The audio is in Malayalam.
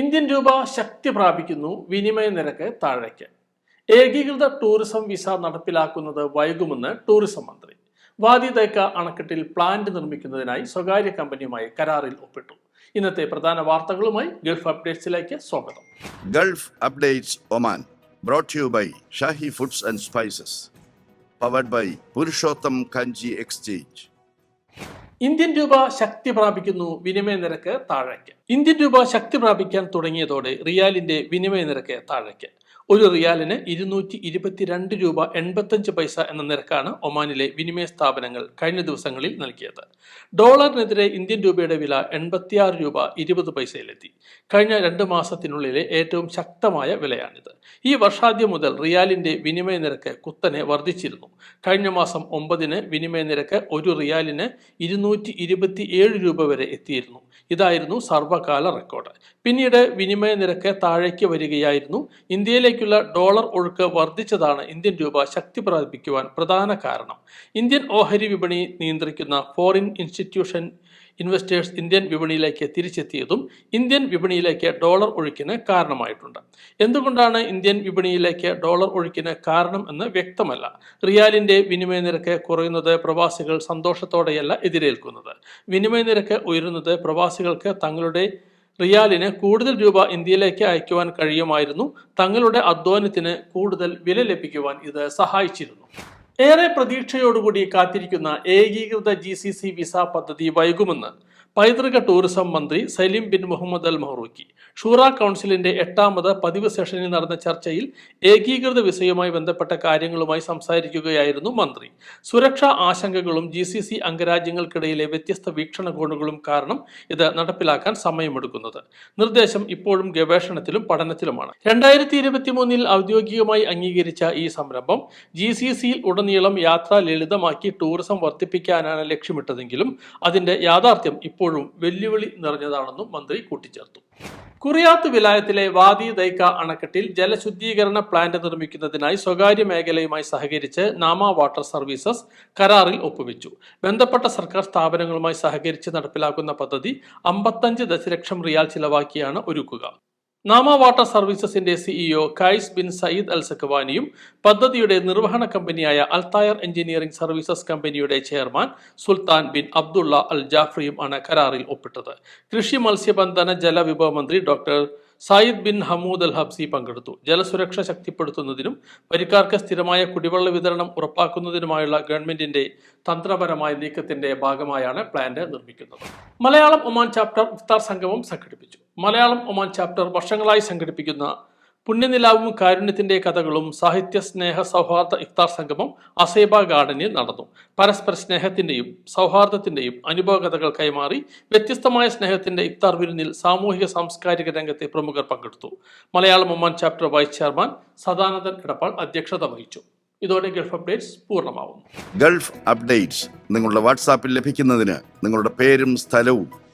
ഇന്ത്യൻ രൂപ ശക്തി പ്രാപിക്കുന്നു വിനിമയ നിരക്ക് താഴേക്ക്. ഏകീകൃത ടൂറിസം വിസ നടപ്പിലാക്കുന്നത് വൈകുമെന്ന് ടൂറിസം മന്ത്രി. വാദി തേക്ക അണക്കെട്ടിൽ പ്ലാന്റ് നിർമ്മിക്കുന്നതിനായി സ്വകാര്യ കമ്പനിയുമായി കരാറിൽ ഒപ്പിട്ടു. ഇന്നത്തെ പ്രധാന വാർത്തകളുമായി ഗൾഫ് അപ്ഡേറ്റ്സിലേക്ക് സ്വാഗതം. Gulf updates Oman brought you by Shahi foods and spices powered by Purushottam Kanji exchange Indian രൂപ ശക്തി പ്രാപിക്കുന്നു വിനിമയ നിരക്ക് താഴേക്ക്. ഇന്ത്യൻ രൂപ ശക്തി പ്രാപിക്കാൻ തുടങ്ങിയതോടെ റിയാലിന്റെ വിനിമയ നിരക്ക് താഴേക്ക്. ഒരു റിയാലിന് ഇരുന്നൂറ്റി ഇരുപത്തിരണ്ട് രൂപ എൺപത്തഞ്ച് പൈസ എന്ന നിരക്കാണ് ഒമാനിലെ വിനിമയ സ്ഥാപനങ്ങൾ കഴിഞ്ഞ ദിവസങ്ങളിൽ നൽകിയത്. ഡോളറിനെതിരെ ഇന്ത്യൻ രൂപയുടെ വില എൺപത്തിയാറ് രൂപ ഇരുപത് പൈസയിലെത്തി. കഴിഞ്ഞ രണ്ട് മാസത്തിനുള്ളിലെ ഏറ്റവും ശക്തമായ വിലയാണിത്. ഈ വർഷാദ്യം മുതൽ റിയാലിന്റെ വിനിമയ നിരക്ക് കുത്തനെ വർദ്ധിച്ചിരുന്നു. കഴിഞ്ഞ മാസം ഒമ്പതിന് വിനിമയ നിരക്ക് ഒരു റിയാലിന് ഇരുന്നൂറ്റി രൂപ വരെ എത്തിയിരുന്നു. ഇതായിരുന്നു സർവകാല റെക്കോർഡ്. പിന്നീട് വിനിമയ നിരക്ക് താഴേക്ക് വരികയായിരുന്നു. ഇന്ത്യയിലേക്കുള്ള ഡോളർ ഒഴുക്ക് വർദ്ധിച്ചതാണ് ഇന്ത്യൻ രൂപ ശക്തി പ്രാപിക്കുവാൻ പ്രധാന കാരണം. ഇന്ത്യൻ ഓഹരി വിപണി നിയന്ത്രിക്കുന്ന ഫോറിൻ ഇൻസ്റ്റിറ്റ്യൂഷൻ ഇൻവെസ്റ്റേഴ്സ് ഇന്ത്യൻ വിപണിയിലേക്ക് തിരിച്ചെത്തിയതും ഇന്ത്യൻ വിപണിയിലേക്ക് ഡോളർ ഒഴുക്കിന് കാരണമായിട്ടുണ്ട്. എന്തുകൊണ്ടാണ് ഇന്ത്യൻ വിപണിയിലേക്ക് ഡോളർ ഒഴുക്കിന് കാരണം എന്ന് വ്യക്തമല്ല. റിയാലിന്റെ വിനിമയ നിരക്ക് കുറയുന്നത് പ്രവാസികൾ സന്തോഷത്തോടെയല്ല എതിരേൽക്കുന്നത്. വിനിമയ നിരക്ക് ഉയരുന്നത് പ്രവാസികൾക്ക് തങ്ങളുടെ റിയാലിന് കൂടുതൽ രൂപ ഇന്ത്യയിലേക്ക് അയക്കുവാൻ കഴിയുമായിരുന്നു. തങ്ങളുടെ അധ്വാനത്തിന് കൂടുതൽ വില ലഭിക്കുവാൻ ഇത് സഹായിച്ചിരുന്നു. ഏറെ പ്രതീക്ഷയോടുകൂടി കാത്തിരിക്കുന്ന ഏകീകൃത ജി സി സി വിസ പദ്ധതി വൈകുമെന്ന് പൈതൃക ടൂറിസം മന്ത്രി Salim bin Muhammad al Mahrouqi. Shura കൗൺസിലിന്റെ എട്ടാമത് പതിവ് സെഷനിൽ നടന്ന ചർച്ചയിൽ ഏകീകൃത വിസയുമായി ബന്ധപ്പെട്ട കാര്യങ്ങളുമായി സംസാരിക്കുകയായിരുന്നു മന്ത്രി. സുരക്ഷാ ആശങ്കകളും ജി സി സി അംഗരാജ്യങ്ങൾക്കിടയിലെ വ്യത്യസ്ത വീക്ഷണകോണുകളും കാരണം ഇത് നടപ്പിലാക്കാൻ സമയമെടുക്കുന്നത്. നിർദ്ദേശം ഇപ്പോഴും ഗവേഷണത്തിലും പഠനത്തിലുമാണ്. രണ്ടായിരത്തി ഇരുപത്തി മൂന്നിൽ ഔദ്യോഗികമായി അംഗീകരിച്ച ഈ സംരംഭം ജി സി സിയിൽ ഉടനീളം യാത്ര ലളിതമാക്കി ടൂറിസം വർദ്ധിപ്പിക്കാനാണ് ലക്ഷ്യമിട്ടതെങ്കിലും അതിന്റെ യാഥാർത്ഥ്യം ഇപ്പോഴും വെല്ലുവിളി നിറഞ്ഞതാണെന്നും മന്ത്രി കൂട്ടിച്ചേർത്തു. കുറിയാത്ത് വിലായത്തിലെ വാദി ദൈക്ക അണക്കെട്ടിൽ ജലശുദ്ധീകരണ പ്ലാന്റ് നിർമ്മിക്കുന്നതിനായി സ്വകാര്യ മേഖലയുമായി സഹകരിച്ച് നാമ വാട്ടർ സർവീസസ് കരാറിൽ ഒപ്പുവെച്ചു. ബന്ധപ്പെട്ട സർക്കാർ സ്ഥാപനങ്ങളുമായി സഹകരിച്ച് നടപ്പിലാക്കുന്ന പദ്ധതി അമ്പത്തഞ്ച് ദശലക്ഷം റിയാൽ ചിലവാക്കിയാണ് ഒരുക്കുക. Nama water സർവീസസിന്റെ CEO Qais bin Sayyid al സഖവാനിയും പദ്ധതിയുടെ നിർവഹണ കമ്പനിയായ അൽതായർ എഞ്ചിനീയറിംഗ് സർവീസസ് കമ്പനിയുടെ chairman Sultan bin Abdullah al ജാഫ്രിയും ആണ് കരാറിൽ ഒപ്പിട്ടത്. കൃഷി മത്സ്യബന്ധന ജലവിഭവ മന്ത്രി doctor Zayed bin Hamood al Habsi പങ്കെടുത്തു. ജലസുരക്ഷ ശക്തിപ്പെടുത്തുന്നതിനും വരിക്കാർക്ക് സ്ഥിരമായ കുടിവെള്ള വിതരണം ഉറപ്പാക്കുന്നതിനുമായുള്ള ഗവൺമെന്റിന്റെ തന്ത്രപരമായ നീക്കത്തിന്റെ ഭാഗമായാണ് പ്ലാന്റ് നിർമ്മിക്കുന്നത്. മലയാളം ഒമാൻ ചാപ്റ്റർ ഇഫ്താർ സംഗമം സംഘടിപ്പിച്ചു. മലയാളം ഒമാൻ ചാപ്റ്റർ വർഷങ്ങളായി സംഘടിപ്പിക്കുന്ന പുണ്യനിലാവും കാരുണ്യത്തിന്റെ കഥകളും സാഹിത്യ സ്നേഹ സൗഹാർദ്ദ ഇഫ്താർ സംഗമം അസേബ ഗാർഡനിൽ നടന്നു. പരസ്പര സ്നേഹത്തിന്റെയും സൗഹാർദ്ദത്തിന്റെയും അനുഭവ കഥകൾ കൈമാറി വ്യത്യസ്തമായ സ്നേഹത്തിന്റെ ഇഫ്താർ വിരുന്നിൽ സാമൂഹിക സാംസ്കാരിക രംഗത്തെ പ്രമുഖർ പങ്കെടുത്തു. Malayalam Oman chapter vice chairman Sadanandan Edappal അധ്യക്ഷത വഹിച്ചു. ഇതോടെ ഗൾഫ് അപ്ഡേറ്റ്സ് പൂർണമാവും ഗൾഫ് അപ്ഡേറ്റ്സ് നിങ്ങളുടെ വാട്സാപ്പിൽ ലഭിക്കുന്നതിന് നിങ്ങളുടെ പേരും സ്ഥലവും